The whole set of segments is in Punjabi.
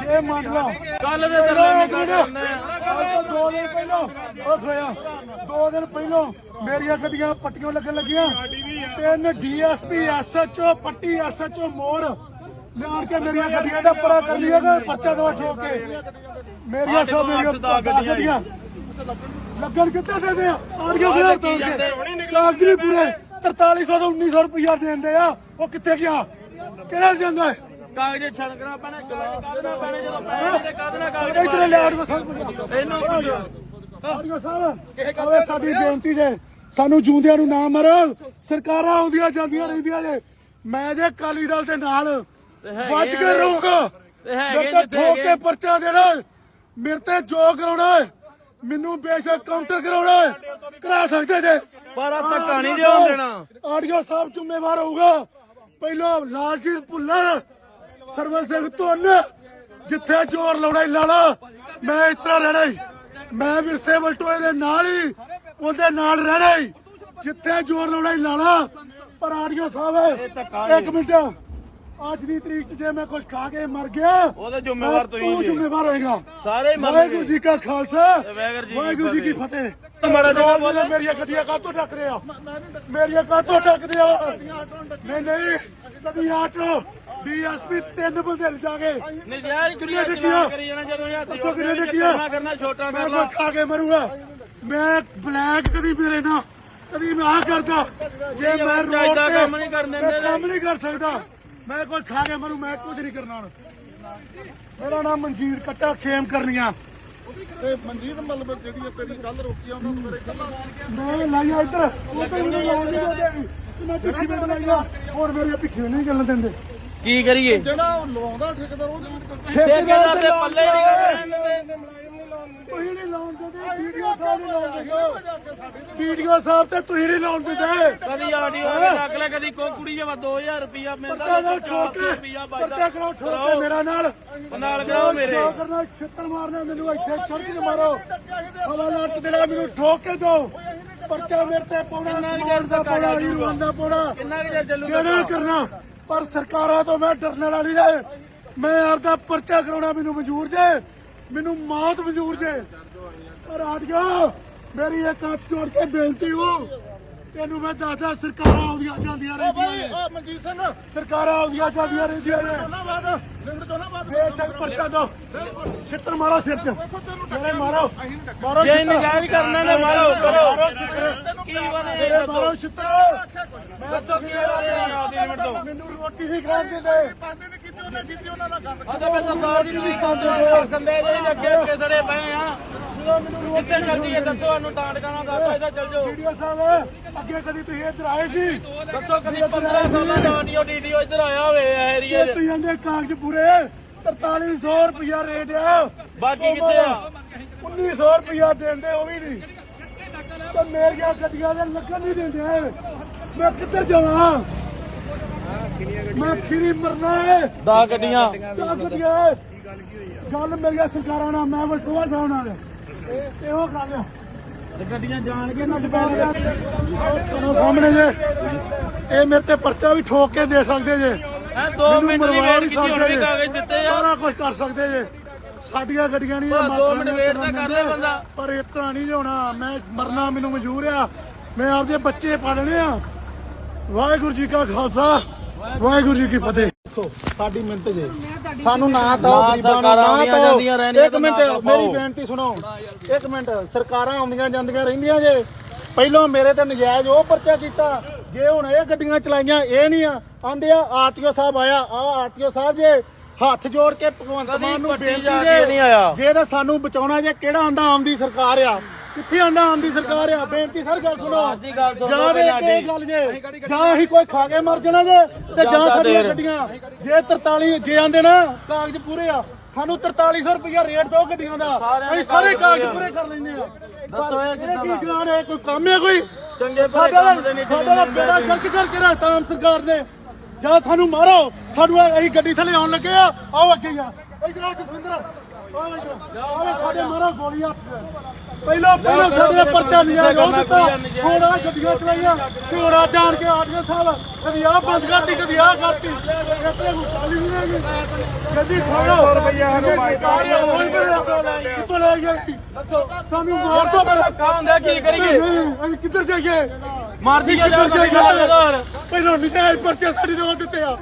ਜੇ ਮੰਨ ਲਾ। ਕੱਲ ਦੇ ਤੋਂ ਦੋ ਦਿਨ ਪਹਿਲਾਂ ਉਹ ਖੋਇਆ ਦੋ ਦਿਨ ਪਹਿਲਾਂ ਮੇਰੀਆਂ ਗੱਡੀਆਂ ਪੱਟੀਆਂ ਲੱਗਣ ਲੱਗੀਆਂ। ਤਿੰਨ ਡੀਐਸਪੀ ਐਸਐਚਓ ਪੱਟੀ ਐਸਐਚਓ ਮੋੜ। ਲਿਆਣ ਕੇ ਮੇਰੀਆਂ ਗੱਡੀਆਂ ਦਾ ਪਰਾ ਕਰ ਲਿਆ ਕਿ ਪਰਚਾ ਦਵਾ ਠੋਕ ਕੇ। ਮੇਰੀਆਂ ਸਭ ਮੇਰੀਆਂ ਗੱਡੀਆਂ ਲੱਗਣ ਕਿੱਥੇ ਦੇ ਦੇ ਆ? ਆੜੀਆਂ ਖਿਲਾਫ ਤੋੜ ਕੇ ਕਾਗਜ਼ ਪੂਰੇ। 4300 ਤੋਂ 1900 ਰੁਪਇਆ ਦੇਂਦੇ ਆ। ਉਹ ਕਿੱਥੇ ਗਿਆ? ਕਿਹੜਾ ਜਾਂਦਾ ਹੈ ਕਾਗਜ਼ ਛਣਕਣਾ ਪੈਣਾ ਕਾਗਜ਼ ਪੈਣੇ ਜਦੋਂ ਪੈਣੇ ਤੇ ਕਾਹਦੇ ਨਾਲ ਕਾਗਜ਼ ਇਧਰ ਲੈ ਆੜੀਆਂ ਸਭ ਇਹਨੂੰ ਆਡੀਓ ਸਾਹਿਬ ਆਵੇ ਸਾਡੀ ਬੇਨਤੀ ਜੇ ਸਾਨੂੰ ਜੂੰਦਿਆਂ ਨੂੰ ਨਾ ਮਾਰੋ ਸਰਕਾਰਾਂ ਆਉਂਦੀਆਂ ਜਾਂਦੀਆਂ ਰਹਿੰਦੀਆਂ ਜੇ ਮੈਂ ਜੇ ਕਾਲੀ ਦਲ ਦੇ ਨਾਲ ਬਚ ਕੇ ਤੇ ਜਿੱਥੇ ਠੋਕ। ਕੇ ਪਰਚਾ ਦੇਣਾ। ਮੇਰੇ ਤੇ ਜੋ ਕਰਾਉਣਾ ਮੈਨੂੰ ਬੇਸ਼ੱਕ ਕਾਊਂਟਰ ਕਰਾਉਣਾ ਕਰਾ ਸਕਦੇ ਜੇ ਪਰ ਆਹ ਧੱਕਾ ਨਹੀਂ ਜਿਉਣ ਦੇਣਾ ਆਡੀਓ ਸਾਹਿਬ ਜ਼ਿੰਮੇਵਾਰ ਹੋਊਗਾ ਪਹਿਲਾਂ ਲਾਲਜੀਤ ਭੁੱਲਰ ਸਰਵਨ ਸਿੰਘ ਧੁੰਨ ਜਿੱਥੇ ਜ਼ੋਰ ਲਾਉਣਾ ਹੀ ਲਾ। ਲਾ ਮੈਂ ਇਤਰਾ ਰਹਿਣਾ ਹੀ ਮੈਂ ਵਿਰਸੇ ਵਲਟੋਏ ਦੇ ਨਾਲ ਹੀ ਉਹਦੇ ਨਾਲ ਰਹਿਣਾ ਹੀ ਜਿੱਥੇ ਜ਼ੋਰ ਲਾਉਣਾ ਹੀ ਲਾ। ਲਾ ਪਰ ਆਡੀਓ ਸਾਹਿਬ ਇੱਕ ਮਿੰਟ। ਅੱਜ ਦੀ ਤਰੀਕ 'ਚ ਜੇ ਮੈਂ ਕੁਝ ਖਾ ਕੇ ਮਰ ਗਿਆ ਉਹਦਾ ਜ਼ਿੰਮੇਵਾਰ ਤੁਸੀਂ ਤੂੰ ਜੀ। ਜ਼ਿੰਮੇਵਾਰ ਹੋਏਗਾ। ਸਾਰੇ ਮੰਨਣਗੇ। ਵਾਹਿਗੁਰੂ ਜੀ ਕਾ ਖਾਲਸਾ। ਵਾਹਿਗੁਰੂ ਜੀ ਕੀ ਜੀ ਕੀ ਫਤਿਹ। ਦੋ ਦਿਨ ਮੇਰੀਆਂ ਗੱਡੀਆਂ ਕਾਹਤੋਂ ਟੱਕ ਰਹੇ? ਆ ਮੇਰੀਆਂ ਕਾਹਤੋਂ ਟੱਕਦੇ ਆ ਨਹੀਂ ਨਹੀਂ। ਕਦੀ ਆਟੋ। ਡੀਐਸਪੀ ਤਿੰਨ ਬੰਦੇ ਲਿਜਾ ਕੇ ਨਜਾਇਜ਼ ਕੁੜੀਆਂ ਡਿੱਗੀਆਂ? ਕਰੀ ਜਾਣਾ ਜਦੋਂ ਯਾਰ ਦੱਸੋ ਕਿੰਨੇ ਡਿੱਗੀਆਂ? ਕਰਨਾ ਕਰਨਾ ਛੋਟਾ ਮੈਂ ਕੋਈ ਲਾ ਖਾ ਕੇ ਮਰੂੰਗਾ। ਮੈਂ ਬਲੈਕ ਕਦੀ ਮੇਰੇ ਨਾਲ ਕਦੀ ਮੈਂ ਆ ਕਰਦਾ। ਜੇ ਮੈਂ ਰੋਡ ਤੇ ਕੰਮ ਨਹੀਂ ਕਰਨ ਦਿੰਦੇ ਮੈਂ ਕੰਮ ਨਹੀਂ ਕਰ ਸਕਦਾ। ਮੈਂ ਕੋਈ ਖਾ ਕੇ ਮਰੂ ਮੈਂ ਕੁਝ ਨਹੀਂ ਕਰਨਾ ਮੇਰਾ ਨਾਮ ਮਨਜੀਤ ਕੱਟਾ ਖੇਮ ਕਰਨੀਆਂ। ਤੇ ਮਨਜੀਤ ਮਤਲਬ ਜਿਹੜੀ ਤੇਰੀ ਕੱਲ ਰੋਕੀ ਆ ਉਹਨਾਂ ਨੂੰ ਮੇਰੇ ਕੱਲਾ ਮੈਂ ਲਾਇਆ ਇੱਧਰ ਉਧਰ ਮੈਨੂੰ ਲਾਉਣ ਨਹੀਂ ਦਿੰਦੇ। ਤੇ ਮੈਂ ਪਿੱਛੇ ਲਾਇਆ ਹੋਰ ਮੇਰੇ ਪਿੱਛੇ ਨਹੀਂ ਚੱਲਣ ਦਿੰਦੇ। ਕੀ ਕਰੀਏ? ਜਿਹੜਾ ਉਹ ਲਾਉਂਦਾ ਠੇਕੇਦਾਰ ਉਹ ਠੇਕੇਦਾਰ ਦੇ ਪੱਲੇ ਨਹੀਂ ਕਰਦੇ। ਤੁਸੀਂ ਨਹੀਂ ਲਾਉਣ ਦਿੰਦੇ ਵੀਡੀਓ ਸਾਹਿਬ ਨਹੀਂ ਲਾਉਣ ਦਿੰਦੇ ਵੀਡੀਓ ਸਾਹਿਬ ਤੇ ਤੁਸੀਂ ਨਹੀਂ ਲਾਉਣ ਦਿੰਦੇ ਕਦੀ ਆਡੀਓ ਦੇ ਲੱਗ ਲੈ ਕਦੀ ਕੋ ਕੁੜੀ ਜਵਾ 2000 ਰੁਪਿਆ ਮਿਲਦਾ ਪਰਚਾ ਠੋਕ ਪਰਚਾ ਕਰਾਓ ਠੋਕ ਮੇਰਾ ਨਾਲ। ਨਾਲ ਕਰਾਓ ਮੇਰੇ। ਜੋ ਕਰਨਾ ਛਿੱਤਰ ਮਾਰਨਾ ਮੈਨੂੰ ਇੱਥੇ ਛੜਕ ਕੇ ਮਾਰੋ। ਹਵਾ ਲੱਟ ਦੇਣਾ ਮੈਨੂੰ ਠੋਕ ਕੇ ਦਿਓ। ਪਰਚਾ ਮੇਰੇ ਤੇ ਪਾਉਣਾ ਸਮਾਨ ਦਾ ਪਾਉਣਾ ਹੀਰੋਨ ਦਾ ਪਾਉਣਾ। ਕਿੰਨਾ ਕੁ ਚਿਰ ਚੱਲੂ ਜਿਹੜਾ ਕਰਨਾ। ਪਰ ਸਰਕਾਰਾਂ ਤੋਂ ਮੈਂ ਡਰਨ ਵਾਲਾ ਨਹੀਂ ਜੇ ਮੈਂ ਆਪਦਾ ਪਰਚਾ ਕਰਾਉਣਾ ਮੈਨੂੰ ਮਨਜ਼ੂਰ ਜੇ। ਮੈਨੂੰ ਮੌਤ ਮਨਜ਼ੂਰ ਜੇ। ਪਰ ਆਟ ਗਿਆ ਮੇਰੀ ਇੱਕ ਹੱਥ ਜੋੜ ਕੇ ਬੇਨਤੀ ਹੋ। ਤੈਨੂੰ ਮੈਂ ਦੱਸਦਾ ਸਰਕਾਰਾਂ ਆਉਂਦੀਆਂ ਜਾਂਦੀਆਂ ਰਹਿੰਦੀਆਂ ਨੇ। ਆ ਮਨਜੀਤ ਸਿੰਘ। ਸਰਕਾਰਾਂ ਆਉਂਦੀਆਂ ਜਾਂਦੀਆਂ ਰਹਿੰਦੀਆਂ ਨੇ। ਤੋਂ ਬੇਸ਼ੱਕ ਪਰਚਾ ਦੋ ਛਿੱਤਰ ਮਾਰੋ ਸਿਰ 'ਚ। ਮੇਰੇ ਮਾਰੋ। ਮਾਰੋ। ਜੇ। ਨਜਾਇਜ਼ ਕਰਨਾ ਨੇ ਮਾਰੋ ਕਰੋ। ਮਾਰੋ ਛਿੱਤਰ। ਕੀ ਬਣੇ? ਮੇਰੇ ਮਾਰੋ ਛਿੱਤਰ। ਮੈਂ ਦੱਸੋ ਕੀ ਹੋਇਆ ਆਦੀ ਮਿੰਟ ਤੋਂ ਮੈਨੂੰ ਰੋਟੀ ਨਹੀਂ ਖਾਣ ਦਿੰਦੇ ਪਾਉਂਦੇ ਨੇ ਕੀਤੀ ਉਹਨੇ ਕੀਤੀ ਉਹਨਾਂ ਨਾਲ ਗੱਲ ਆਦੇ ਮੈਂ ਸਰਦਾਰ ਜੀ ਨੂੰ ਵੀ ਖਾਂਦੇ ਖੰਦੇ ਜਿਹੜੇ ਅੱਗੇ ਅੱਗੇ ਸੜੇ ਪਏ ਆ। ਜਦੋਂ ਮੈਨੂੰ ਰੋਟੀ ਕਿੱਥੇ ਚੱਲਦੀ ਦੱਸੋ ਸਾਨੂੰ ਟਾਂਟ ਕਰਾਂ ਦੱਸੋ ਇਹਦਾ ਚੱਲ ਜਾਓ। ਵੀਡੀਓ ਸਾਹਿਬ ਅੱਗੇ ਕਦੀ ਤੁਸੀਂ ਇੱਧਰ ਆਏ ਸੀ? ਦੱਸੋ ਕਦੀ 15 ਸਾਲਾਂ ਦਾ ਡੀਡੀਓ ਇੱਧਰ ਆਇਆ ਹੋਵੇ ਇਹ 'ਚ। ਤੁਸੀਂ ਦੇ ਕਾਗਜ਼ ਪੂਰੇ। 4300 ਰੁਪਇਆ ਰੇਟ ਆ। ਬਾਕੀ ਕਿੱਥੇ ਆ? 1900 ਰੁਪਇਆ ਦਿੰਦੇ ਉਹ ਵੀ ਨਹੀਂ। ਤੇ ਮੇਰੀਆਂ ਗੱਡੀਆਂ ਦੇ ਲੱਗਣ ਨਹੀਂ ਦਿੰਦੇ। ਮੈਂ ਕਿੱਧਰ ਜਾਵਾਂ? ਮੈਂ ਖੀਰੀ ਮਰਨਾ ਹੈ ਦਾ ਗੱਡੀਆਂ। ਕਿਆ ਗੱਡੀਆਂ। ਹੈ? ਗੱਲ ਮੇਰੀਆਂ ਸਰਕਾਰਾਂ ਨਾਲ ਮੈਂ ਵਲਟੋਆ ਸਾਹਿਬ ਨਾਲ। ਇਹ ਗੱਲ ਆ। ਗੱਡੀਆਂ ਜਾਣ ਕੇ ਤੁਹਾਨੂੰ ਸਾਹਮਣੇ ਜੇ। ਇਹ ਮੇਰੇ ਤੇ ਪਰਚਾ ਵੀ ਠੋਕ ਕੇ ਦੇ ਸਕਦੇ ਜੇ। ਐ 2 ਮੈਨੂੰ ਮਿੰਟ ਦੀ ਮਰਵਾ ਵੇਟ ਵੀ ਕੀਤੀ ਹੁਣ ਸਕਦੇ ਵੀ ਜੇ। ਕਾਗਜ਼ ਦਿੱਤੇ ਆ। ਸਾਰਾ ਕੁਝ ਕਰ ਸਕਦੇ ਜੇ। ਸਾਡੀਆਂ ਗੱਡੀਆਂ ਨਹੀਂ ਇਹ ਦੋ ਮਾਤਰਾ ਮਿੰਟ ਨਾਲ ਵੇਟ ਤਾਂ ਕਰਨ ਕਰ ਲੈ ਦਿੰਦੇ। ਬੰਦਾ। ਪਰ ਇਸ ਤਰ੍ਹਾਂ ਨਹੀਂ ਹੋਣਾ ਮੈਂ ਮਰਨਾ ਮੈਨੂੰ ਮਨਜ਼ੂਰ ਆ। ਮੈਂ ਆਪਦੇ ਬੱਚੇ ਪਾਲਣੇ ਆ। ਵਾਹਿਗੁਰੂ ਜੀ ਕਾ ਖਾਲਸਾ ਵਾਹਿਗੁਰੂ ਜੀ ਕੀ ਫਤਿਹ। ਸਾਡੀ ਮਿੰਟ ਜੇ। ਸਾਨੂੰ ਨਾ ਤਾਂ ਗਰੀਬਾਂ ਨੂੰ ਨਾ ਤਾਂ ਇੱਕ ਮਿੰਟ ਮੇਰੀ। ਬੇਨਤੀ ਸੁਣੋ। ਇੱਕ ਮਿੰਟ ਸਰਕਾਰਾਂ ਆਉਂਦੀਆਂ ਜਾਂਦੀਆਂ ਰਹਿੰਦੀਆਂ ਜੇ। ਪਹਿਲਾਂ ਮੇਰੇ ਤੇ ਨਜਾਇਜ਼ ਉਹ ਪਰਚਾ ਕੀਤਾ। ਜੇ ਹੁਣ ਇਹ ਗੱਡੀਆਂ ਚਲਾਈਆਂ ਇਹ ਨਹੀਂ ਆ ਆਂਦੇ ਆ ਆਰਟੀਓ ਸਾਹਿਬ ਆਇਆ ਆ ਆਰਟੀਓ ਸਾਹਿਬ ਜੇ ਹੱਥ ਜੋੜ ਕੇ ਭਗਵੰਤ ਮਾਨ ਨੂੰ ਬੇਨਤੀ ਜਾ ਕੇ ਨਹੀਂ ਆਇਆ। ਜੇ ਤਾਂ ਸਾਨੂੰ ਬਚਾਉਣਾ ਜੇ ਕਿਹੜਾ ਆਂਦਾ ਆਮਦੀ ਸਰਕਾਰ ਆ? ਕਿੱਥੇ ਆਂਦਾ ਆਮਦੀ ਸਰਕਾਰ ਆ? ਬੇਨਤੀ ਸਰ ਗੱਲ ਸੁਣੋ। ਜਾਂ ਦੇ ਇਹ ਗੱਲ ਜੇ ਜਾਂ ਅਸੀਂ ਕੋਈ ਖਾ ਕੇ ਮਰ ਜਾਣਾ ਜੇ ਤੇ ਜਾਂ ਸਾਡੀਆਂ। ਗੱਡੀਆਂ ਜੇ 43 ਜੇ ਆਂਦੇ ਨਾ ਕਾਗਜ਼ ਪੂਰੇ ਆ ਸਾਨੂੰ 4300 ਰੁਪਇਆ ਰੇਟ ਦੋ ਗੱਡੀਆਂ ਦਾ ਅਸੀਂ ਸਾਰੇ ਕਾਗਜ਼ ਪੂਰੇ ਕਰ ਲੈਂਦੇ ਆ। ਦੱਸੋ ਇਹ ਕੀ? ਗਰਾਨ ਹੈ? ਕੋਈ ਕੰਮ ਹੈ ਕੋਈ? ਚੰਗੇ ਭਲੇ ਸਾਡਾ ਕੰਮ ਦੇ ਨਹੀਂ ਸਾਡਾ ਤਾਂ ਬੇੜਾ ਗਰਕ ਕਰਕੇ ਰੱਖਤਾ ਆਮ ਸਰਕਾਰ ਨੇ। ਜਾਂ ਸਾਨੂੰ ਮਾਰੋ। ਸਾਨੂੰ ਇਹ- ਗੱਡੀ ਥੱਲੇ ਆਉਣ ਲੱਗੇ ਆ। ਆਓ ਅੱਗੇ ਜਾ ਇਧਰ ਆਓ ਜਸਵਿੰਦਰ। ਸਾਡੇ ਮਾਰਾ ਗੋਲੀਆਂ ਪਹਿਲਾਂ ਪਹਿਲਾਂ ਸਾਡੇ ਪਰਚਾ ਲਿਆ ਜਾ ਦਿੱਤਾ। ਹੁਣ ਆ ਗੱਡੀਆਂ ਚਲਾਈਆਂ। ਝੋੜਾ ਜਾਣ ਕੇ ਆਟੀਆਂ ਸਾਲ ਕਦੀ ਆ ਬੰਦ ਕਰਤੀ ਕਦੀ ਆ ਕਰਤੀ। ਇੱਥੇ ਨੂੰ ਚਾਲੀ ਨਹੀਂ ਰਹੀ ਗੱਡੀ ਖੋਲੋ ਰੁਪਈਆ ਨੂੰ ਕਿੱਥੋਂ ਲੈ ਗਏ ਸਾਨੂੰ ਮਾਰ ਦੋ ਪਰ ਕਾ ਹੁੰਦਾ ਕੀ ਕਰੀਏ ਅਸੀਂ ਕਿੱਧਰ ਜਾਈਏ? ਮਾਰਦੀ ਕਿੱਧਰ ਜਾਈਏ? ਪਹਿਲਾਂ ਨਿਸ਼ਾਨ ਪਰਚੇ ਸਾਡੀ ਦੇ ਦਿੱਤੇ ਆ।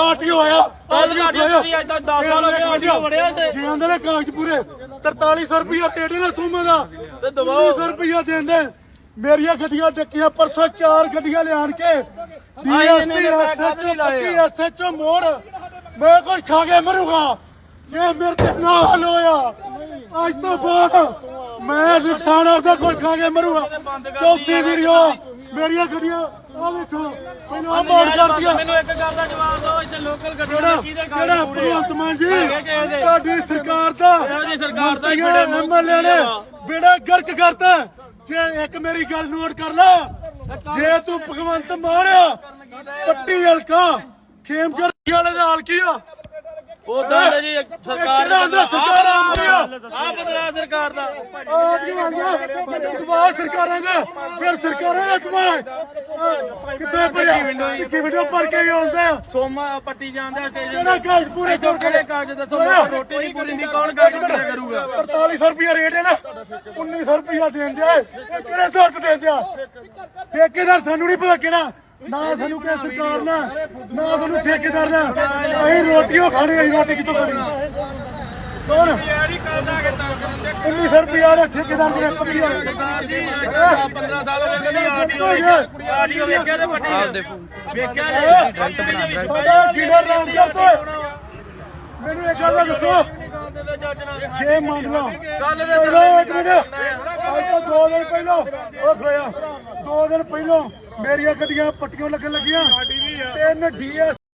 ਆਟੀਓ ਆਇਆ ਕੱਲ ਸਾਡੀ ਗੱਡੀ ਅੱਜ ਤੱਕ 10 ਸਾਲ ਹੋ ਗਏ ਆਡੀਓ ਵੜਿਆ ਤੇ ਜੀ ਆਂਦੇ ਨੇ ਕਾਗਜ਼ ਪੂਰੇ। 4300 ਰੁਪਇਆ ਟੇਡੇ ਨੇ ਸੂਮੇ ਦਾ। ਤੇ ਦਬਾਓ। 1900 ਰੁਪਇਆ ਦੇਂਦੇ। ਮੇਰੀਆਂ ਗੱਡੀਆਂ ਟੱਕੀਆਂ ਪਰਸੋਂ ਚਾਰ ਗੱਡੀਆਂ ਲਿਆਣ ਕੇ। DSP SHO. Patti SHO Maur. ਮੈਂ ਕੁਝ ਖਾ ਕੇ ਮਰੂਗਾ। ਜੇ ਮੇਰੇ ਤੇ ਨਾ ਹੱਲ ਹੋਇਆ। ਅੱਜ ਤੋਂ ਬਾਅਦ ਮੈਂ ਨੁਕਸਾਨ ਆਪਦਾ ਕੋਈ ਖਾ ਕੇ ਮਰੂਗਾ। ਚੌਥੀ ਵੀਡੀਓ ਮੇਰੀਆਂ ਗੱਡੀਆਂ ਆ ਵੇਖੋ ਮੈਨੂੰ ਆ ਮੋੜ ਕਰਦੀਆਂ ਮੈਨੂੰ ਇੱਕ ਗੱਲ ਦਾ ਜਵਾਬ ਦਿਓ ਇੱਥੇ ਲੋਕਲ ਗੱਡੀਆਂ ਕਿਹੜਾ ਦੇ ਕਿਹਦੇ ਕਿਹੜਾ ਪੂਰੇ ਆ? ਭਗਵੰਤ ਮਾਨ ਜੀ? ਤੁਹਾਡੀ ਸਰਕਾਰ ਦਾ ਇਹੋ ਸਰਕਾਰ ਦਾ ਮੁੱਖ MLA ਨੇ। ਬੇੜਾ ਗਰਕ ਕਰਤਾ ਜੇ ਇੱਕ ਮੇਰੀ ਗੱਲ ਨੋਟ ਕਰ ਲੈ ਜੇ ਤੂੰ ਭਗਵੰਤ ਮਾਰਿਆ ਪੱਟੀ ਹਲਕਾ ਖੇਮਕਰ ਵਾਲੇ ਦਾ ਹਾਲ ਕੀ ਆ ਉਦਾਂ ਦੇ ਜੀ ਸਰਕਾਰ ਕਿਹੜਾ ਹੁੰਦਾ ਸਰਕਾਰ ਆ ਮਾਰਿਆ ਆ? ਬਦਲਾ ਸਰਕਾਰ ਦਾ। ਆ ਕੀ ਆ। ਗਿਆ ਦਵਾ ਸਰਕਾਰਾਂ ਦਾ। ਫਿਰ ਸਰਕਾਰਾਂ ਦਾ ਦਵਾ ਕਿੱਥੇ ਪਿਆ ਕਿ ਵੀਡੀਓ ਪਰ ਕੇ ਆਉਂਦੇ ਆ। ਸੋਮਾ ਪੱਟੀ ਜਾਂਦਾ ਸਟੇਸ਼ਨ ਕਿਹੜਾ ਕਾਗਜ਼ ਪੂਰੇ ਕਰ ਕਿਹੜੇ ਕਾਗਜ਼ ਦੱਸੋ ਮੈਨੂੰ ਰੋਟੀ ਨਹੀਂ ਪੂਰੀ ਨਹੀਂ ਕੌਣ ਕਾਗਜ਼ ਪੂਰੇ ਕਰੂਗਾ? 4300 ਰੁਪਇਆ ਰੇਟ ਹੈ ਨਾ। 1900 ਰੁਪਇਆ ਦੇਣ ਦਿਆ। ਇਹ ਕਿਹੜੇ ਸੌਟ ਦੇ ਦਿਆ? ਠੇਕੇਦਾਰ ਸਾਨੂੰ ਨਹੀਂ ਪਤਾ ਕਿਹੜਾ। ਨਾ ਸਾਨੂੰ ਕਿ ਸਰਕਾਰ ਨਾ ਨਾ ਸਾਨੂੰ ਠੇਕੇਦਾਰ ਨਾ। ਅਸੀਂ ਰੋਟੀਆਂ ਖਾਣੀ ਅਸੀਂ ਰੋਟੀ ਕਿੱਥੋਂ ਖਾਣੀ? ਕੌਣ? ਯਾਰੀ ਕਰਦਾ ਕਿ ਤਾਂ 1900 ਰੁਪਇਆ ਦਾ ਠੇਕੇਦਾਰ ਦੇ ਪੱਕੀ ਆ 15 ਸਾਲ ਹੋ ਗਏ ਆਡੀਓ ਆਡੀਓ ਵੇਖਿਆ ਤੇ ਪੱਟੀ ਵੇਖਿਆ ਜੀ ਸਾਡਾ ਜੀਨਰ ਰਾਮ ਕਰ ਦੋ ਮੈਨੂੰ ਇੱਕ ਗੱਲ ਦੱਸੋ। ਜੇ ਮੰਨ ਲਓ ਕੱਲ ਦੇ ਇੱਕ ਮਿੰਟ। ਅੱਜ ਤੋਂ ਦੋ ਦਿਨ ਪਹਿਲਾਂ ਉਹ ਖੜਿਆ। ਦੋ ਦਿਨ ਪਹਿਲਾਂ ਮੇਰੀਆਂ ਗੱਡੀਆਂ ਪੱਟੀਆਂ ਲੱਗਣ ਲੱਗੀਆਂ। ਤਿੰਨ ਡੀਐਸ